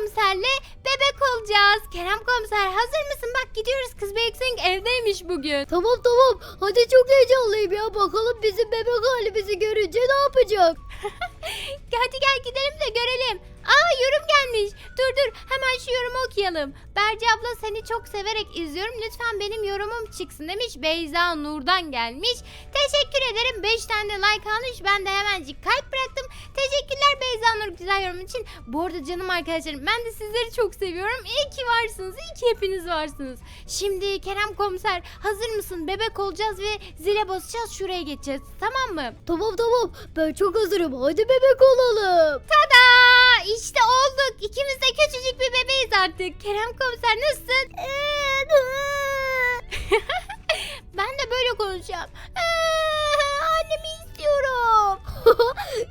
komiserle bebek olacağız. Kerem komiser hazır mısın? Bak gidiyoruz kız Beksin evdeymiş bugün. Tamam tamam. Hadi çok heyecanlıyım ya. Bakalım bizim bebek halimizi görünce ne yapacak? Hadi gel gidelim de görelim. Aa yorum gelmiş. Dur dur hemen şu yorumu okuyalım. Berce abla seni çok severek izliyorum. Lütfen benim yorumum çıksın demiş. Beyza Nur'dan gelmiş. Teşekkür ederim. 5 tane like almış. Ben de hemencik kalp bıraktım. Teşekkürler Beyza Nur güzel yorum için. Bu arada canım arkadaşlarım ben de sizleri çok seviyorum. İyi ki varsınız. İyi ki hepiniz varsınız. Şimdi Kerem komiser hazır mısın? Bebek olacağız ve zile basacağız. Şuraya geçeceğiz. Tamam mı? Tamam tamam. Ben çok hazırım. Hadi bebek olalım. Tada! İşte olduk. İkimiz de küçücük bir bebeğiz artık. Kerem komiser nasılsın? ben de böyle konuşacağım. Ee, Annemi istiyorum.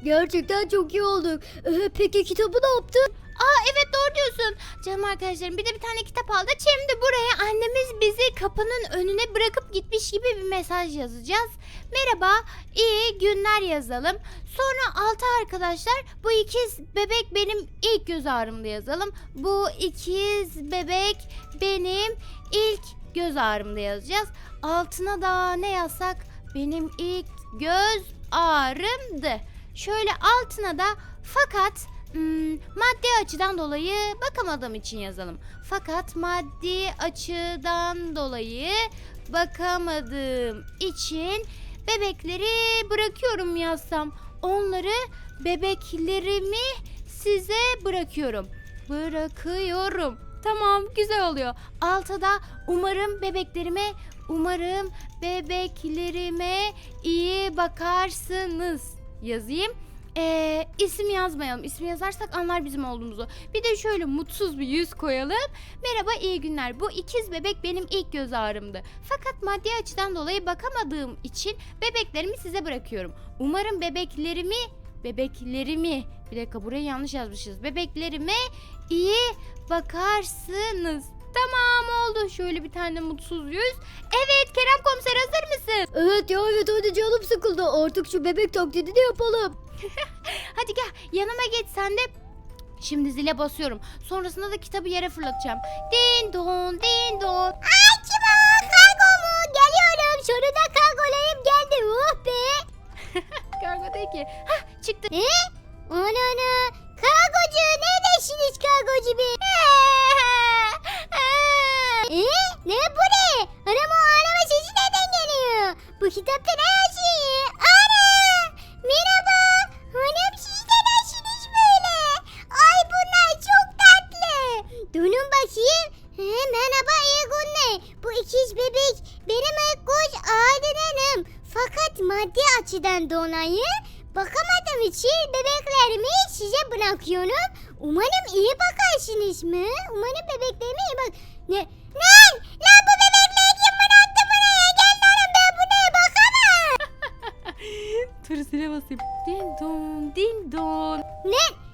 Gerçekten çok iyi olduk. Ee, peki kitabı ne yaptın? Aa evet doğru diyorsun. Canım arkadaşlarım bir de bir tane kitap aldık. Şimdi buraya annemiz bizi kapının önüne bırakıp gitmiş gibi bir mesaj yazacağız. Merhaba, iyi günler yazalım. Sonra altı arkadaşlar bu ikiz bebek benim ilk göz ağrımda yazalım. Bu ikiz bebek benim ilk göz ağrımda yazacağız. Altına da ne yazsak? Benim ilk göz ağrımdı. Şöyle altına da fakat hmm, maddi açıdan dolayı bakamadığım için yazalım. Fakat maddi açıdan dolayı bakamadığım için bebekleri bırakıyorum yazsam. Onları bebeklerimi size bırakıyorum. Bırakıyorum. Tamam güzel oluyor. Altıda umarım bebeklerime umarım bebeklerime iyi bakarsınız yazayım. Ee, isim yazmayalım. İsim yazarsak anlar bizim olduğumuzu. Bir de şöyle mutsuz bir yüz koyalım. Merhaba iyi günler. Bu ikiz bebek benim ilk göz ağrımdı. Fakat maddi açıdan dolayı bakamadığım için bebeklerimi size bırakıyorum. Umarım bebeklerimi bebeklerimi bir dakika burayı yanlış yazmışız. Bebeklerime iyi bakarsınız. Tamam oldu. Şöyle bir tane mutsuz yüz. Evet Kerem komiser hazır mısın? Evet ya evet hadi canım sıkıldı. Artık şu bebek taklidini yapalım. Hadi gel yanıma geç sen de. Şimdi zile basıyorum. Sonrasında da kitabı yere fırlatacağım. Din don din don. Ay kim o? Kargo mu? Geliyorum. Sonunda kargolarım geldi. Oh be. Kargo değil ki. Hah çıktı. Ne? Ana ana. Kargocu neredesiniz kargocu bey? Ee, ne bu ne? Anam o ağlama sesi nereden geliyor? Bu kitapta ne yazıyor? Ana! Merhaba. Anam siz neredesiniz böyle? Ay bunlar çok tatlı. Durun bakayım. He, merhaba iyi. Bu ikiz bebek benim koç Aydın Hanım. Fakat maddi açıdan dolayı bakamadığım için bebeklerimi size bırakıyorum. Umarım iyi bakarsınız mı? Umarım bebeklerime Din don din. Ne?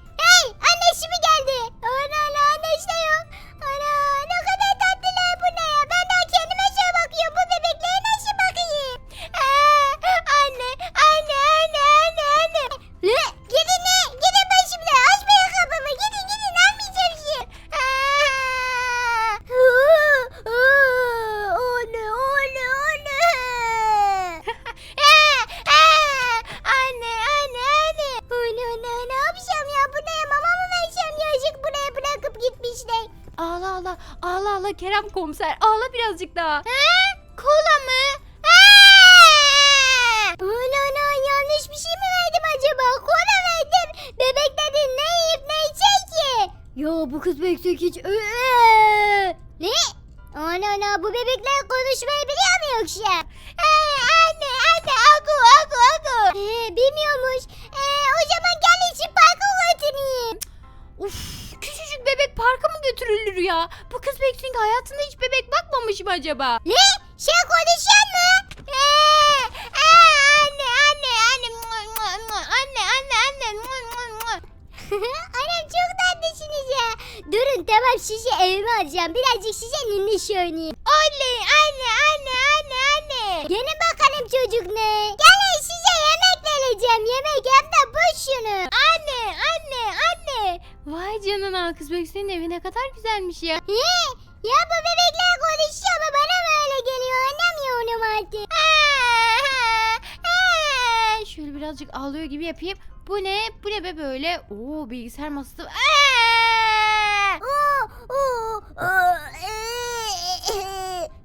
Ağla ağla ağla Kerem komiser ağla birazcık daha. Ha? Kola mı? Ana ana yanlış bir şey mi verdim acaba? Kola verdim. Bebek dedin ne yiyip ne içecek ki? Ya bu kız beksek hiç... Ne? Ana ana bu bebekler konuşmayı biliyor mu yoksa? Götürülür ya? Bu kız Beksin hayatında hiç bebek bakmamış mı acaba? Ne? Şey konuşuyor mu? Ee, aa, anne anne anne anne anne anne. Annem çok tatlısınız ya. Durun tamam sizi evime alacağım. Birazcık size ninni oynayayım. Oley anne anne anne anne. Gelin bakalım çocuk ne? Gelin size yemek vereceğim. Yemek hem Vay canına kız Beksin'in evi ne kadar güzelmiş ya. He? Ya bu bebekler konuşuyor ama bana mı öyle geliyor anlamıyorum artık. Şöyle birazcık ağlıyor gibi yapayım. Bu ne? Bu ne be böyle? Oo bilgisayar masası. Aa! Oo, oo, oo,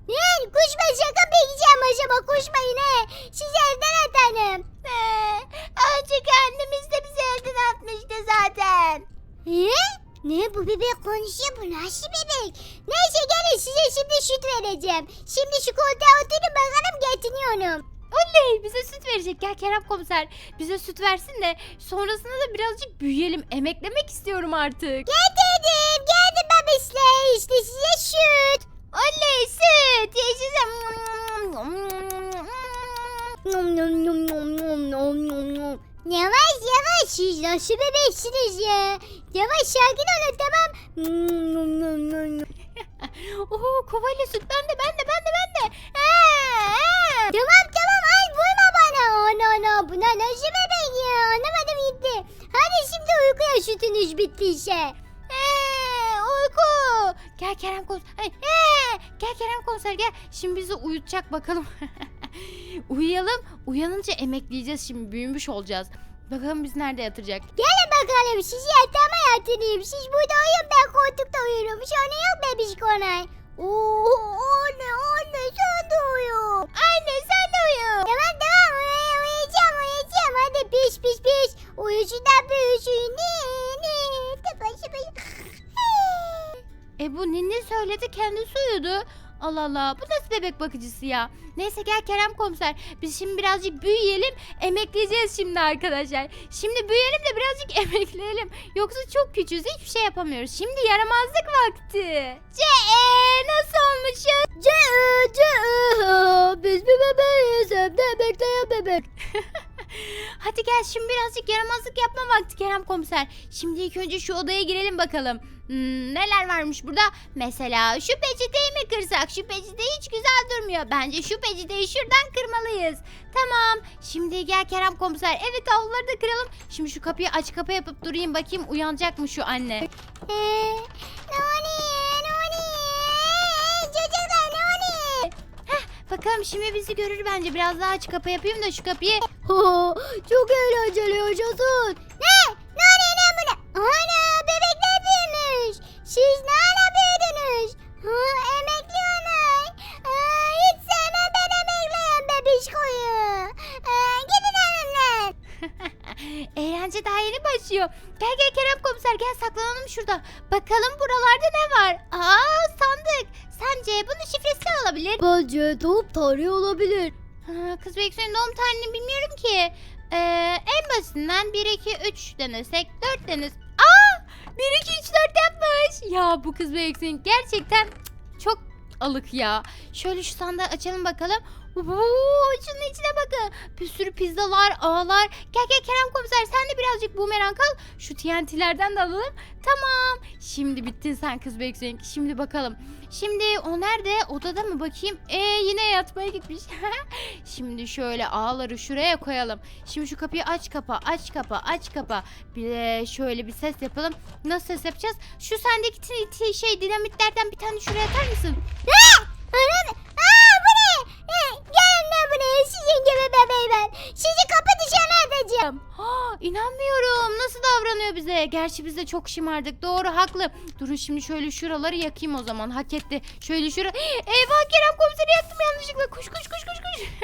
Ne? Kuşma şaka bileceğim acaba kuşmayın he. Siz evden atarım. Azıcık He? Ne bu bebek konuşuyor bu nasıl bebek? Neyse gelin size şimdi süt vereceğim. Şimdi şu koltuğa oturun bakalım getiriyorum. Oley bize süt verecek. Gel Kerem komiser bize süt versin de sonrasında da birazcık büyüyelim. Emeklemek istiyorum artık. Getirdim geldim babişler işte size süt. Oley süt yaşasın. Nom nom nom nom nom nom nom nom. Yavaş yavaş siz nasıl bebeksiniz ya? Yavaş sakin olun tamam. Nom nom nom nom nom. Oo kovayla süt bende bende bende bende. Aa, aa. Tamam tamam ay vurma bana. Ana ana buna nasıl bebek ya? Anlamadım gitti. Hadi şimdi uykuya sütünüz bittiyse. Ee, uyku. Gel Kerem komiser. Ee, gel Kerem komiser gel. Şimdi bizi uyutacak bakalım. Uyuyalım. Uyanınca emekleyeceğiz şimdi. Büyümüş olacağız. Bakalım biz nerede yatıracak. Gelin bakalım sizi yatağıma yatırayım. Siz burada uyuyun ben koltukta uyurum. Sonra yok bebiş konay. Oo anne anne sen de uyu. Anne sen de uyu. Tamam tamam uy- uyuyacağım uyuyacağım. Hadi piş piş piş. Uyusundan büyüsün. Ne ne. Tıpaşı E bu ninni söyledi kendisi uyudu. Allah Allah bu nasıl bebek bakıcısı ya. Neyse gel Kerem komiser. Biz şimdi birazcık büyüyelim. Emekleyeceğiz şimdi arkadaşlar. Şimdi büyüyelim de birazcık emekleyelim. Yoksa çok küçüğüz hiçbir şey yapamıyoruz. Şimdi yaramazlık vakti. Ce nasıl olmuşuz? Ce ce biz bir bebeğiz evde bekleyen bebek. Hadi gel şimdi birazcık yaramazlık yapma vakti Kerem komiser. Şimdi ilk önce şu odaya girelim bakalım. Hmm, neler varmış burada? Mesela şu peçeteyi mi kırsak? Şu peçete hiç güzel durmuyor. Bence şu peçeteyi şuradan kırmalıyız. Tamam. Şimdi gel Kerem komiser. Evet havluları da kıralım. Şimdi şu kapıyı aç kapa yapıp durayım bakayım uyanacak mı şu anne? Ee. Bakalım şimdi bizi görür bence. Biraz daha aç kapa yapayım da şu kapıyı. Çok eğlenceli yaşasın. Ne? Nani ne bu ne? Ana bebekler Eğlence daha yeni başlıyor. Gel gel Kerem komiser gel saklanalım şurada. Bakalım buralarda ne var? Aa sandık. Sence bunun şifresi ne olabilir? Bence doğum tarihi olabilir. Ha, kız Beksu'nun doğum tarihini bilmiyorum ki. Ee, en basitinden 1, 2, 3 denesek 4 denes. Aa 1, 2, 3, 4 yapmış. Ya bu kız Beksu'nun gerçekten çok alık ya. Şöyle şu sandığı açalım bakalım. Oo, şunun içine bakın. Bir sürü pizzalar, ağlar. Gel gel Kerem komiser sen de birazcık bumerang al. Şu TNT'lerden de alalım. Tamam. Şimdi bittin sen kız Beksu'nun. Şimdi bakalım. Şimdi o nerede? Odada mı bakayım? Ee yine yatmaya gitmiş. Şimdi şöyle ağları şuraya koyalım. Şimdi şu kapıyı aç kapa, aç kapa, aç kapa. Bir de şöyle bir ses yapalım. Nasıl ses yapacağız? Şu sendeki şey dinamitlerden bir tane şuraya atar mısın? Aa ee, gelin lan buraya sizin gibi bebeği ben. Sizi kapı dışarı atacağım. Ha, inanmıyorum. Nasıl davranıyor bize? Gerçi biz de çok şımardık. Doğru haklı. Durun şimdi şöyle şuraları yakayım o zaman. Hak etti. Şöyle şura. Eyvah Kerem komiseri yaktım yanlışlıkla. Koş koş koş koş koş.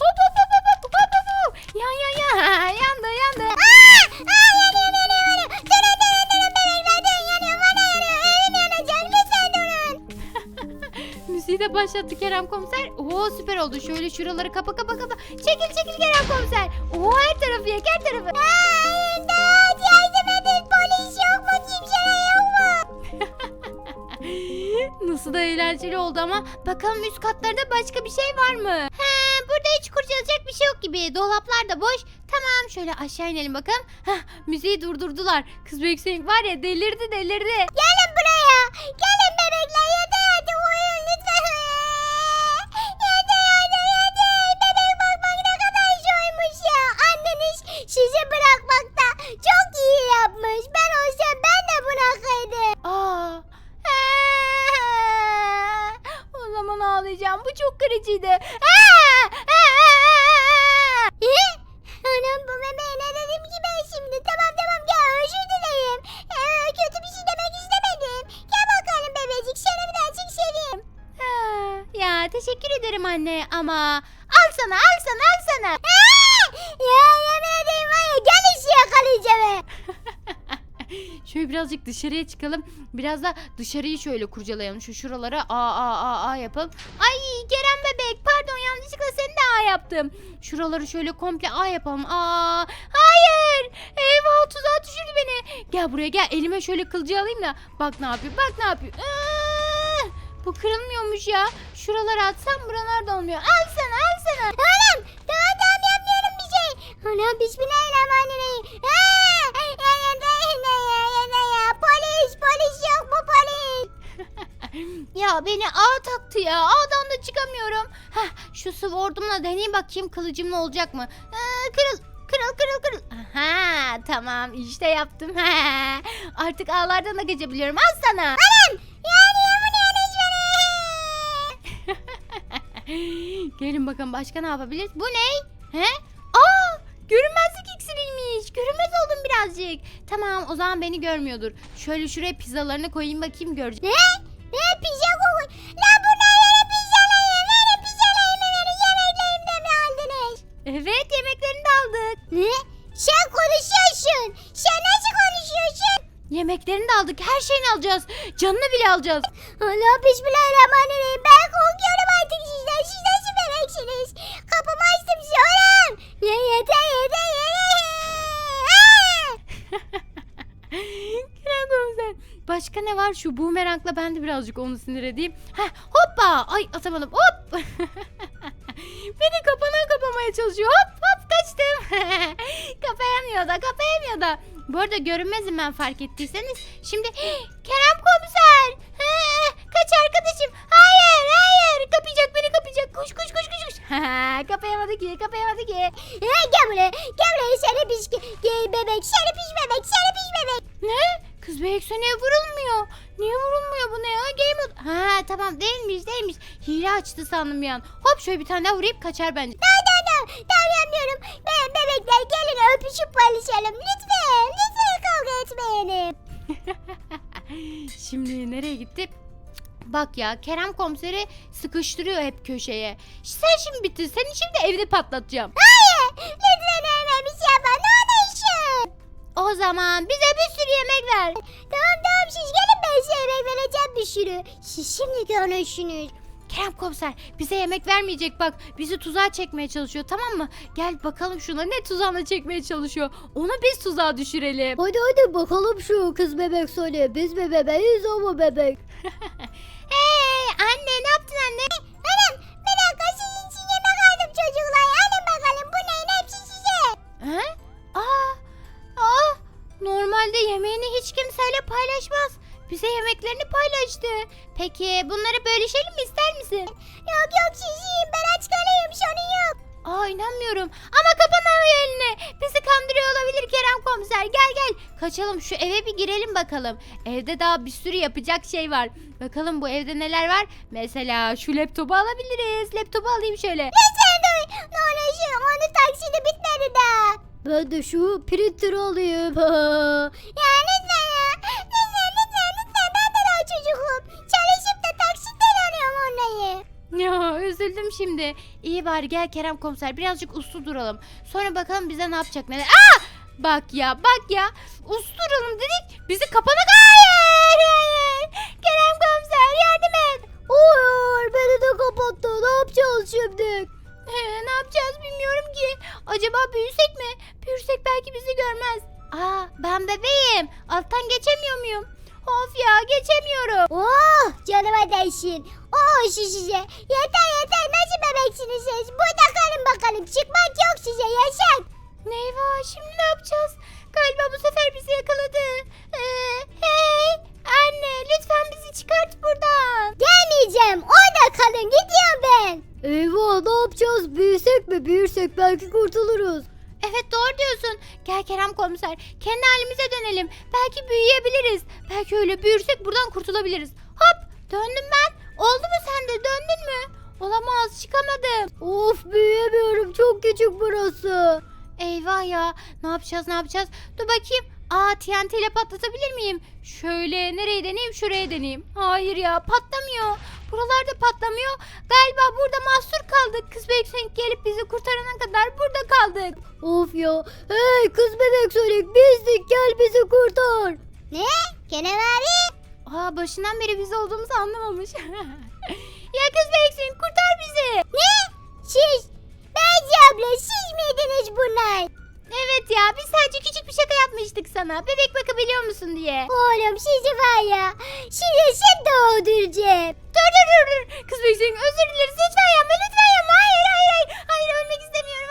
hop hop hop hop hop hop hop. Yan yan yan. Yandı yandı. Aa, aa, yan, yan, yan. De başlattı Kerem komiser. Oo süper oldu. Şöyle şuraları kapa kapa kapa. Çekil çekil Kerem komiser. Oo her tarafı yak her tarafı. Aa imdat yardım edin polis yok mu kimse yok mu? Nasıl da eğlenceli oldu ama bakalım üst katlarda başka bir şey var mı? He, burada hiç kurcalacak bir şey yok gibi. Dolaplar da boş. Tamam şöyle aşağı inelim bakalım. Heh, müziği durdurdular. Kız Büyük var ya delirdi delirdi. Gelin buraya. Gelin bebekler Şöyle birazcık dışarıya çıkalım. Biraz da dışarıyı şöyle kurcalayalım. Şu şuralara A A A A yapalım. Ay Kerem bebek pardon yanlışlıkla seni de A yaptım. Şuraları şöyle komple A yapalım. A hayır. Eyvah tuzağa düşürdü beni. Gel buraya gel elime şöyle kılcı alayım da. Bak ne yapıyor bak ne yapıyor. Aa, bu kırılmıyormuş ya. Şuralara atsam buralar da olmuyor. Al sana al sana. Oğlum tamam tamam yapmıyorum bir şey. Anam bismillahirrahmanirrahim. Ağ taktı ya. Ağdan da çıkamıyorum. Heh, şu sword'umla deneyeyim bakayım kılıcımla olacak mı? Ee, kırıl. Kırıl kırıl kırıl. Aha tamam işte yaptım. Artık ağlardan da geçebiliyorum. Al sana. Anam ya niye bunu yanlış Gelin bakalım başka ne yapabiliriz? Bu ne? He? Aa! Görünmezlik iksiriymiş. Görünmez oldum birazcık. Tamam o zaman beni görmüyordur. Şöyle şuraya pizzalarını koyayım bakayım görecek. Ne? Aldık. Her şeyini alacağız. Canını bile alacağız. Allah bismillahirrahmanirrahim. Ben korkuyorum artık sizden. Siz nasıl bebeksiniz? Kapımı açtım size oğlum. Ya yeter yeter yeter. Kerem komiser. Başka ne var? Şu bumerangla ben de birazcık onu sinir edeyim. Heh, hoppa. Ay atamadım. Hop. Beni kapana kapamaya çalışıyor. Hop hop kaçtım. kapayamıyor da kapayamıyor da. Bu arada görünmezim ben fark ettiyseniz. Şimdi Kerem komiser. Kaç arkadaşım. Hayır hayır. Kapayacak beni kapayacak. Koş koş koş koş. koş. kapayamadı ki kapayamadı ki. Ha, gel buraya. Gel buraya seni piş gel bebek. Seni piş bebek. Seni piş bebek. Ne? Kız Bekso niye vurulmuyor? Niye vurulmuyor bu ne ya? Game mode. Ha tamam değilmiş değilmiş. Hile açtı sandım bir an. Hop şöyle bir tane daha vurayım kaçar bence. Tamam yapmıyorum. Ben bebekler gelin öpüşüp paylaşalım. Lütfen. Lütfen kavga etmeyelim. Şimdi nereye gitti? Bak ya Kerem komiseri sıkıştırıyor hep köşeye. Sen şimdi bitti. Seni şimdi evde patlatacağım. Hayır. Lütfen hemen bir şey yapma. Ne olursun. O zaman bize bir sürü yemek ver. Tamam tamam siz gelin ben size yemek vereceğim bir sürü. Siz şimdi görürsünüz. Kerem komiser bize yemek vermeyecek bak. Bizi tuzağa çekmeye çalışıyor tamam mı? Gel bakalım şuna ne tuzağına çekmeye çalışıyor. Onu biz tuzağa düşürelim. Hadi hadi bakalım şu kız bebek söyle. Biz mi bebeğiz o mu bebek? Hey anne ne yaptın anne? Anam bir dakika sizin için yemek aldım çocuklar. Alın bakalım bu neyin hepsi size. He? Aa, aa, normalde yemeğini hiç kimseyle paylaşmaz. Bize yemeklerini paylaştı. Peki bunları bölüşelim mi ister misin? Yok yok yiyin ben aç kalayım sorun yok. Aa inanmıyorum. Ama kapanamıyor eline. Bizi kandırıyor olabilir Kerem komiser. Gel gel. Kaçalım şu eve bir girelim bakalım. Evde daha bir sürü yapacak şey var. Bakalım bu evde neler var? Mesela şu laptopu alabiliriz. Laptopu alayım şöyle. Dur. Ne olursun onun taksidi bitmedi daha. Ben de şu printer alayım. ya Ya üzüldüm şimdi. İyi bari gel Kerem komiser birazcık uslu duralım. Sonra bakalım bize ne yapacak neler. Aa! Bak ya bak ya. Uslu duralım dedik. Bizi kapana hayır hayır. Kerem komiser yardım et. Hayır beni de kapattı. Ne yapacağız şimdi? Ee, ne yapacağız bilmiyorum ki. Acaba büyüsek mi? Büyürsek belki bizi görmez. Aa ben bebeğim. Alttan geçemiyor muyum? Of ya geçemiyorum. Oh canıma değsin. Oh size. Yeter yeter nasıl bebeksiniz siz? Burada kalın bakalım. Çıkmak yok size yasak. Neyva şimdi ne yapacağız? Galiba bu sefer bizi yakaladı. Ee, hey anne lütfen bizi çıkart buradan. Gelmeyeceğim. Orada kalın gidiyorum ben. Eyvah ne yapacağız? Büyüsek mi? Büyürsek belki kurtuluruz. Evet doğru diyorsun. Gel Kerem komiser kendi halimize dönelim. Belki büyüyebiliriz. Belki öyle büyürsek buradan kurtulabiliriz. Hop döndüm ben. Oldu mu sen de döndün mü? Olamaz çıkamadım. Of büyüyemiyorum. Çok küçük burası. Eyvah ya ne yapacağız ne yapacağız? Dur bakayım. Aa TNT ile patlatabilir miyim? Şöyle nereye deneyeyim şuraya deneyeyim. Hayır ya patlamıyor. Buralarda patlamıyor. Galiba burada mahsur kaldık. Kız Beksenk gelip bizi kurtarana kadar burada kaldık. Of ya. Hey kız bebek Sonic bizdik gel bizi kurtar. Ne? Kenan abi? Aa başından beri biz olduğumuzu anlamamış. ya kız Beksenk kurtar bizi. Ne? Siz? Bence abla siz miydiniz bunlar? Evet ya biz sadece küçük bir şaka yapmıştık sana. Bebek bakabiliyor musun diye. Oğlum sizi var ya. Size sen doğduracağım. Dur dur dur dur. Kız Beksenk özür dileriz. Lütfen yapma lütfen yapma. Hayır hayır hayır. Hayır ölmek istemiyorum.